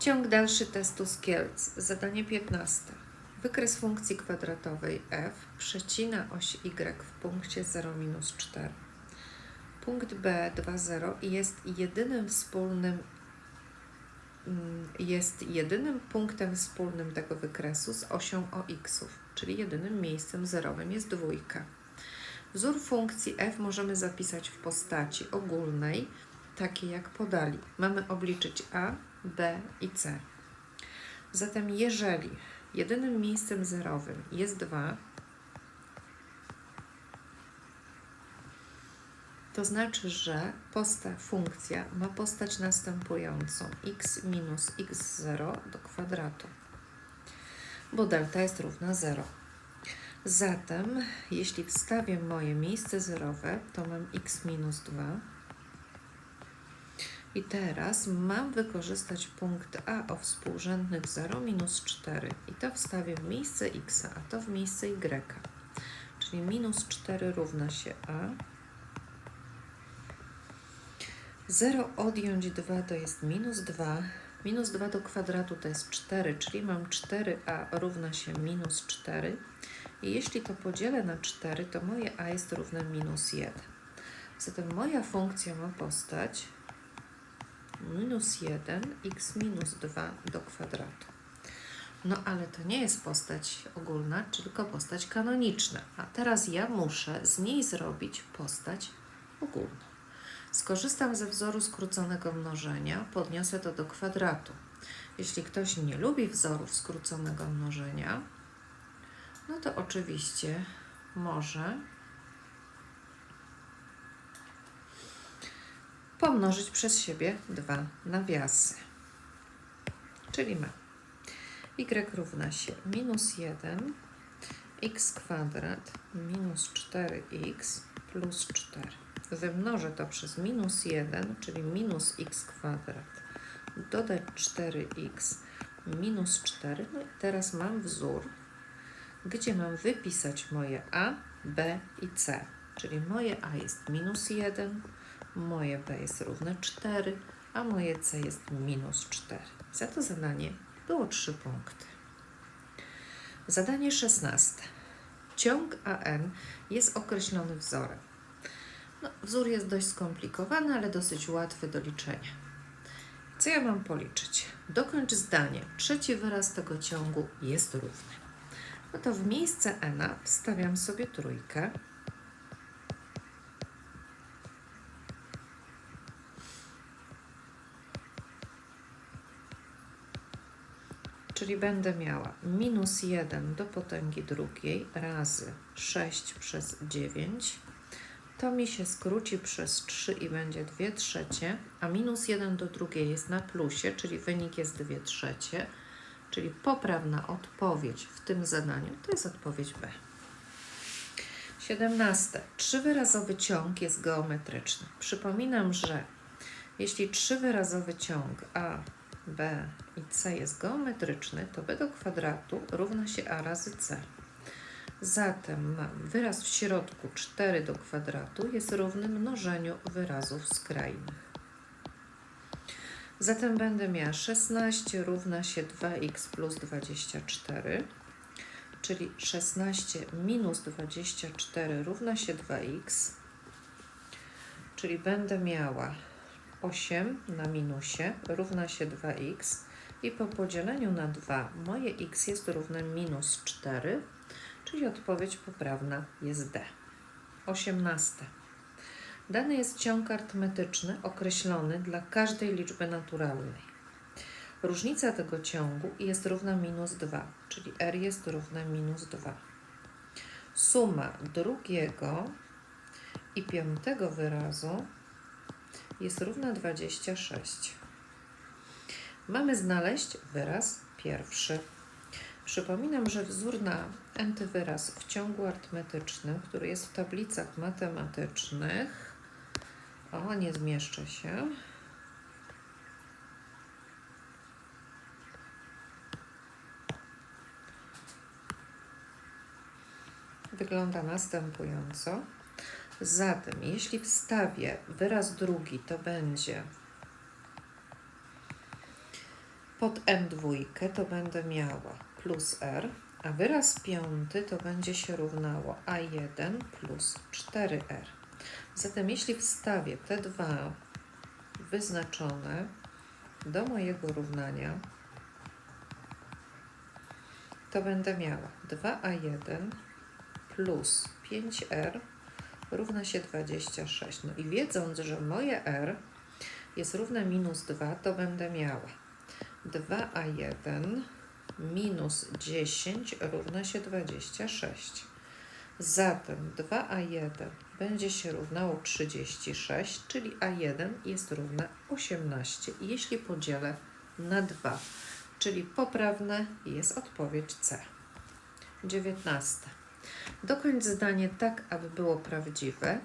Ciąg dalszy testu z Kielc. Zadanie 15. Wykres funkcji kwadratowej f przecina oś y w punkcie 0 minus 4. Punkt B 2,0 jest jedynym wspólnym mm, jest jedynym punktem wspólnym tego wykresu z osią o x, czyli jedynym miejscem zerowym jest dwójka. Wzór funkcji f możemy zapisać w postaci ogólnej, takiej jak podali. Mamy obliczyć a, b i c. Zatem jeżeli jedynym miejscem zerowym jest 2, to znaczy, że posta funkcja ma postać następującą x minus x0 do kwadratu, bo delta jest równa 0. Zatem, jeśli wstawię moje miejsce zerowe, to mam x minus 2. I teraz mam wykorzystać punkt A o współrzędnych 0 minus 4 i to wstawię w miejsce x, a to w miejsce y. Czyli minus 4 równa się A. 0 odjąć 2 to jest minus 2. Minus 2 do kwadratu to jest 4, czyli mam 4a równa się minus 4. I jeśli to podzielę na 4, to moje a jest równe minus 1. Zatem moja funkcja ma postać minus 1 x minus 2 do kwadratu. No ale to nie jest postać ogólna, tylko postać kanoniczna. A teraz ja muszę z niej zrobić postać ogólną. Skorzystam ze wzoru skróconego mnożenia, podniosę to do kwadratu. Jeśli ktoś nie lubi wzorów skróconego mnożenia, no to oczywiście może pomnożyć przez siebie dwa nawiasy. Czyli ma y równa się minus 1 x kwadrat minus 4x plus 4. Wymnożę to przez minus 1, czyli minus x kwadrat, dodać 4x minus 4. No i teraz mam wzór, gdzie mam wypisać moje a, b i c. Czyli moje a jest minus 1, moje b jest równe 4, a moje c jest minus 4. Za to zadanie było 3 punkty. Zadanie 16. Ciąg AN jest określony wzorem. No, wzór jest dość skomplikowany, ale dosyć łatwy do liczenia. Co ja mam policzyć? Dokończ zdanie. Trzeci wyraz tego ciągu jest równy. No to w miejsce n wstawiam sobie trójkę. Czyli będę miała minus 1 do potęgi drugiej razy 6 przez 9 to mi się skróci przez 3 i będzie 2 trzecie, a minus 1 do drugiej jest na plusie, czyli wynik jest 2 trzecie, czyli poprawna odpowiedź w tym zadaniu to jest odpowiedź B. 17. Trzywyrazowy ciąg jest geometryczny. Przypominam, że jeśli trzywyrazowy ciąg A, B i C jest geometryczny, to B do kwadratu równa się A razy C. Zatem mam wyraz w środku 4 do kwadratu jest równy mnożeniu wyrazów skrajnych. Zatem będę miała 16 równa się 2x plus 24, czyli 16 minus 24 równa się 2x, czyli będę miała 8 na minusie równa się 2x i po podzieleniu na 2 moje x jest równe minus 4, czyli odpowiedź poprawna jest D. 18. Dany jest ciąg arytmetyczny określony dla każdej liczby naturalnej. Różnica tego ciągu jest równa minus 2, czyli r jest równa minus 2. Suma drugiego i piątego wyrazu jest równa 26. Mamy znaleźć wyraz pierwszy. Przypominam, że wzór na antywyraz w ciągu arytmetycznym, który jest w tablicach matematycznych, o, nie zmieszczę się. Wygląda następująco. Zatem, jeśli wstawię wyraz drugi, to będzie Pod M2 to będę miała plus R, a wyraz piąty to będzie się równało A1 plus 4R. Zatem jeśli wstawię te dwa wyznaczone do mojego równania, to będę miała 2A1 plus 5R równa się 26. No i wiedząc, że moje R jest równe minus 2, to będę miała 2A1 minus 10 równa się 26. Zatem 2A1 będzie się równało 36, czyli A1 jest równe 18, jeśli podzielę na 2, czyli poprawne jest odpowiedź C. 19. Dokończ zdanie tak, aby było prawdziwe.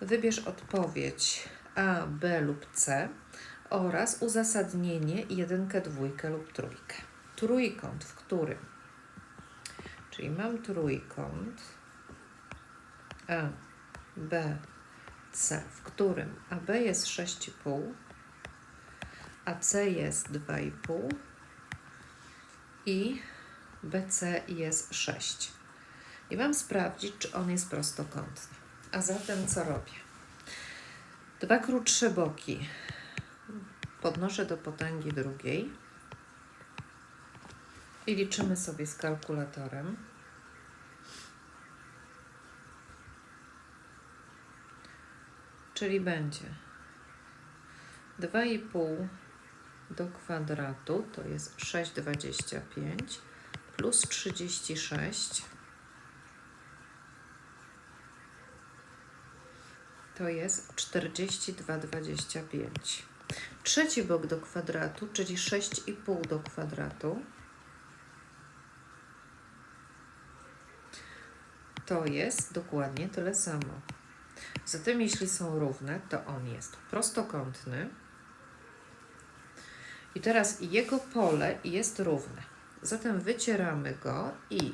Wybierz odpowiedź A, B lub C oraz uzasadnienie jedynkę, dwójkę lub trójkę. Trójkąt, w którym? Czyli mam trójkąt A, B, C, w którym AB jest 6,5, a C jest 2,5 i BC jest 6. I mam sprawdzić, czy on jest prostokątny. A zatem co robię? Dwa krótsze boki podnoszę do potęgi drugiej i liczymy sobie z kalkulatorem. Czyli będzie 2,5 do kwadratu to jest 6,25 plus 36 to jest 42,25. Trzeci bok do kwadratu, czyli 6,5 do kwadratu, to jest dokładnie tyle samo. Zatem jeśli są równe, to on jest prostokątny. I teraz jego pole jest równe. Zatem wycieramy go i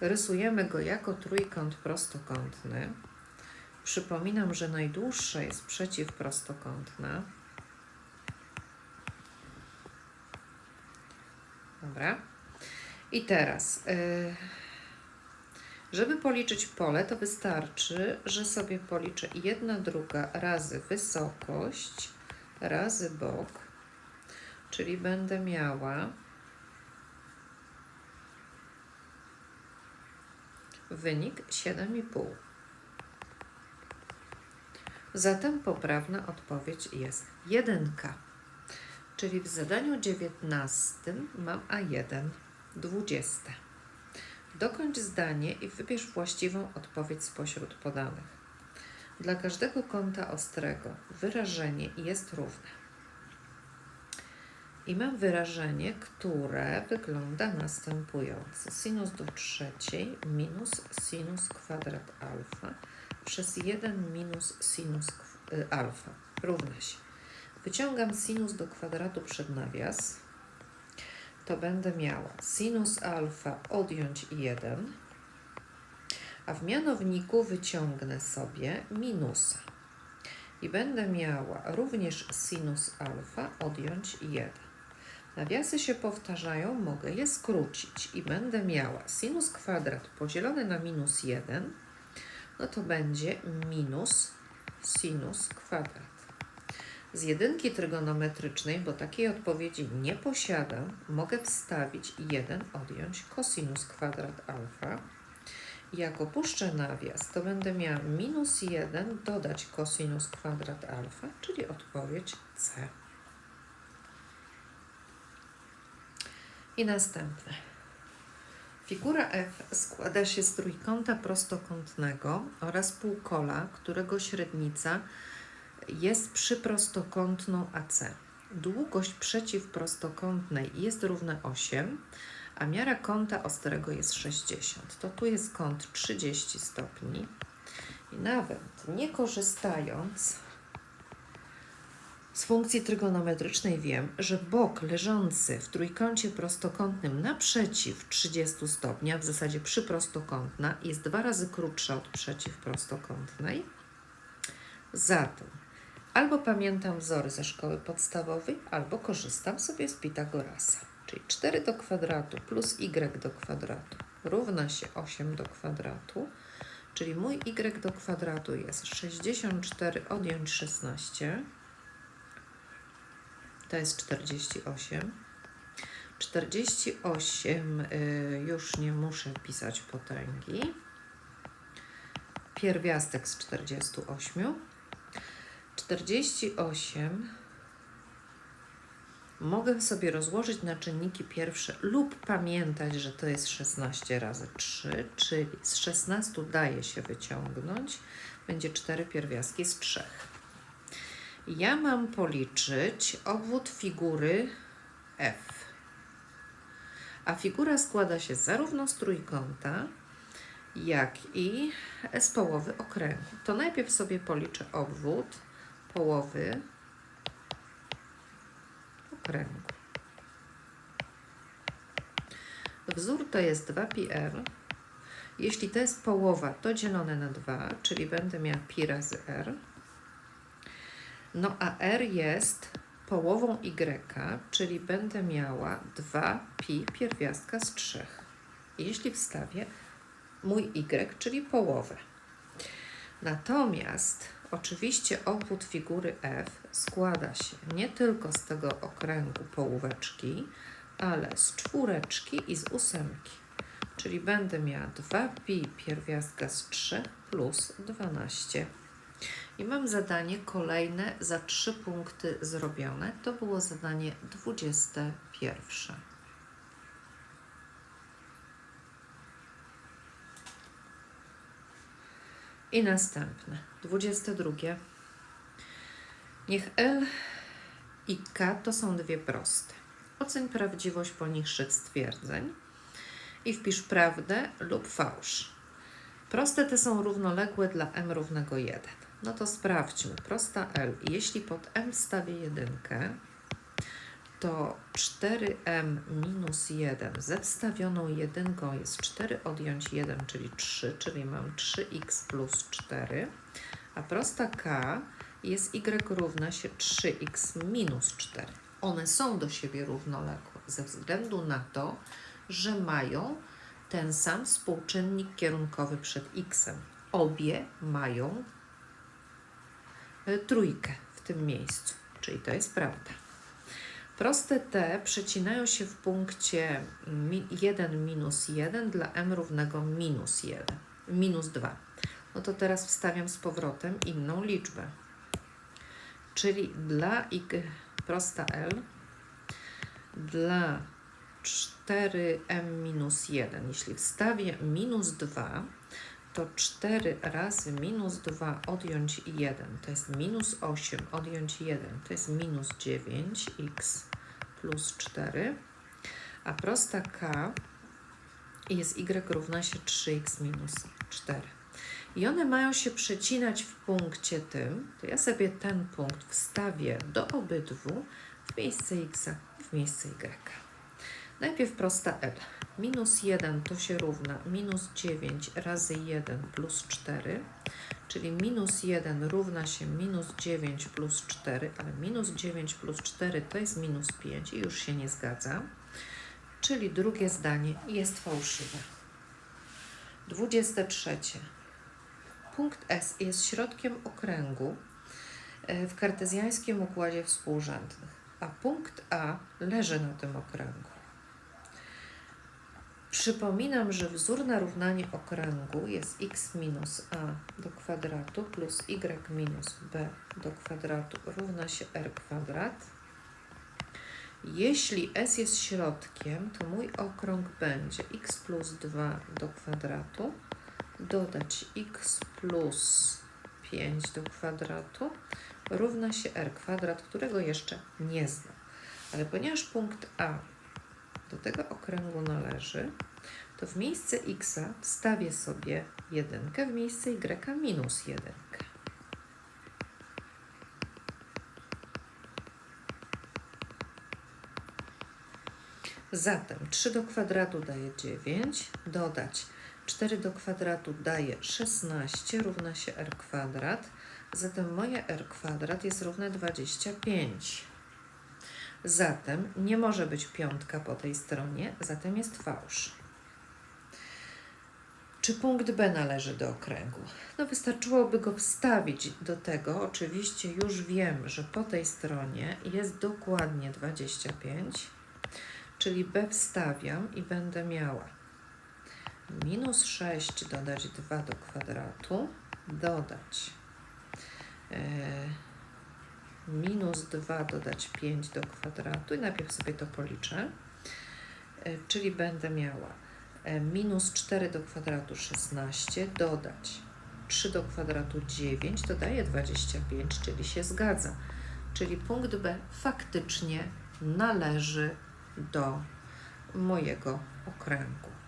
rysujemy go jako trójkąt prostokątny. Przypominam, że najdłuższa jest przeciwprostokątna. Dobra. I teraz, yy, żeby policzyć pole, to wystarczy, że sobie policzę jedna druga razy wysokość razy bok, czyli będę miała wynik 7,5. Zatem poprawna odpowiedź jest 1. Czyli w zadaniu 19 mam A1 20. Dokończ zdanie i wybierz właściwą odpowiedź spośród podanych. Dla każdego kąta ostrego wyrażenie jest równe. I mam wyrażenie, które wygląda następująco. Sinus do trzeciej minus sinus kwadrat alfa przez 1 minus sinus y, alfa równa się. Wyciągam sinus do kwadratu przed nawias. To będę miała sinus alfa odjąć 1, a w mianowniku wyciągnę sobie minusa. I będę miała również sinus alfa odjąć 1. Nawiasy się powtarzają, mogę je skrócić i będę miała sinus kwadrat podzielony na minus 1 no to będzie minus sinus kwadrat. Z jedynki trygonometrycznej, bo takiej odpowiedzi nie posiadam, mogę wstawić 1 odjąć cosinus kwadrat alfa. Jak opuszczę nawias, to będę miała minus 1 dodać cosinus kwadrat alfa, czyli odpowiedź C. I następne. Figura F składa się z trójkąta prostokątnego oraz półkola, którego średnica jest przyprostokątną AC. Długość przeciwprostokątnej jest równa 8, a miara kąta ostrego jest 60. To tu jest kąt 30 stopni. I nawet nie korzystając z funkcji trygonometrycznej wiem, że bok leżący w trójkącie prostokątnym naprzeciw 30 stopni, a w zasadzie przyprostokątna, jest dwa razy krótsza od przeciwprostokątnej. Zatem Albo pamiętam wzory ze szkoły podstawowej, albo korzystam sobie z Pitagorasa. Czyli 4 do kwadratu plus y do kwadratu równa się 8 do kwadratu. Czyli mój y do kwadratu jest 64 odjąć 16. To jest 48. 48 y, już nie muszę pisać potęgi. Pierwiastek z 48. 48 mogę sobie rozłożyć na czynniki pierwsze lub pamiętać, że to jest 16 razy 3, czyli z 16 daje się wyciągnąć, będzie 4 pierwiastki z 3. Ja mam policzyć obwód figury F. A figura składa się zarówno z trójkąta, jak i z połowy okręgu. To najpierw sobie policzę obwód połowy okręgu. Wzór to jest 2πr. Jeśli to jest połowa, to dzielone na 2, czyli będę miała pi razy r. No a r jest połową y, czyli będę miała 2pi pierwiastka z 3. Jeśli wstawię mój y, czyli połowę. Natomiast oczywiście obwód figury F składa się nie tylko z tego okręgu połóweczki, ale z czwóreczki i z ósemki. Czyli będę miała 2pi pierwiastka z 3 plus 12. I mam zadanie kolejne za 3 punkty zrobione. To było zadanie 21. I następne, 22. Niech L i K to są dwie proste. Oceń prawdziwość poniższych stwierdzeń i wpisz prawdę lub fałsz. Proste te są równoległe dla m równego 1. No to sprawdźmy. Prosta L. Jeśli pod m stawię jedynkę, to 4m minus 1 ze wstawioną jedynką jest 4 odjąć 1, czyli 3, czyli mam 3x plus 4, a prosta k jest y równa się 3x minus 4. One są do siebie równoległe ze względu na to, że mają ten sam współczynnik kierunkowy przed x. Obie mają trójkę w tym miejscu, czyli to jest prawda. Proste t przecinają się w punkcie 1 minus 1 dla m równego minus 1, minus 2. No to teraz wstawiam z powrotem inną liczbę. Czyli dla y, prosta L, dla 4m minus 1, jeśli wstawię minus 2, to 4 razy minus 2 odjąć 1 to jest minus 8 odjąć 1 to jest minus 9x plus 4, a prosta k jest y równa się 3x minus 4. I one mają się przecinać w punkcie tym, to ja sobie ten punkt wstawię do obydwu w miejsce x w miejsce y. Najpierw prosta L. Minus 1 to się równa minus 9 razy 1 plus 4, czyli minus 1 równa się minus 9 plus 4, ale minus 9 plus 4 to jest minus 5 i już się nie zgadza. Czyli drugie zdanie jest fałszywe. 23. Punkt S jest środkiem okręgu e, w kartezjańskim układzie współrzędnych, a punkt A leży na tym okręgu. Przypominam, że wzór na równanie okręgu jest x minus a do kwadratu plus y minus b do kwadratu równa się r kwadrat. Jeśli s jest środkiem, to mój okrąg będzie x plus 2 do kwadratu dodać x plus 5 do kwadratu równa się r kwadrat, którego jeszcze nie znam. Ale ponieważ punkt A do tego okręgu należy, to w miejsce x wstawię sobie 1, w miejsce y minus 1. Zatem 3 do kwadratu daje 9, dodać 4 do kwadratu daje 16, równa się r kwadrat, Zatem moje r kwadrat jest równe 25. Zatem nie może być piątka po tej stronie, zatem jest fałsz. Czy punkt B należy do okręgu? No wystarczyłoby go wstawić do tego. Oczywiście już wiem, że po tej stronie jest dokładnie 25, czyli B wstawiam i będę miała minus 6 dodać 2 do kwadratu, dodać e, minus 2 dodać 5 do kwadratu i najpierw sobie to policzę, e, czyli będę miała e, minus 4 do kwadratu 16, dodać 3 do kwadratu 9, dodaję 25, czyli się zgadza. Czyli punkt B faktycznie należy do mojego okręgu.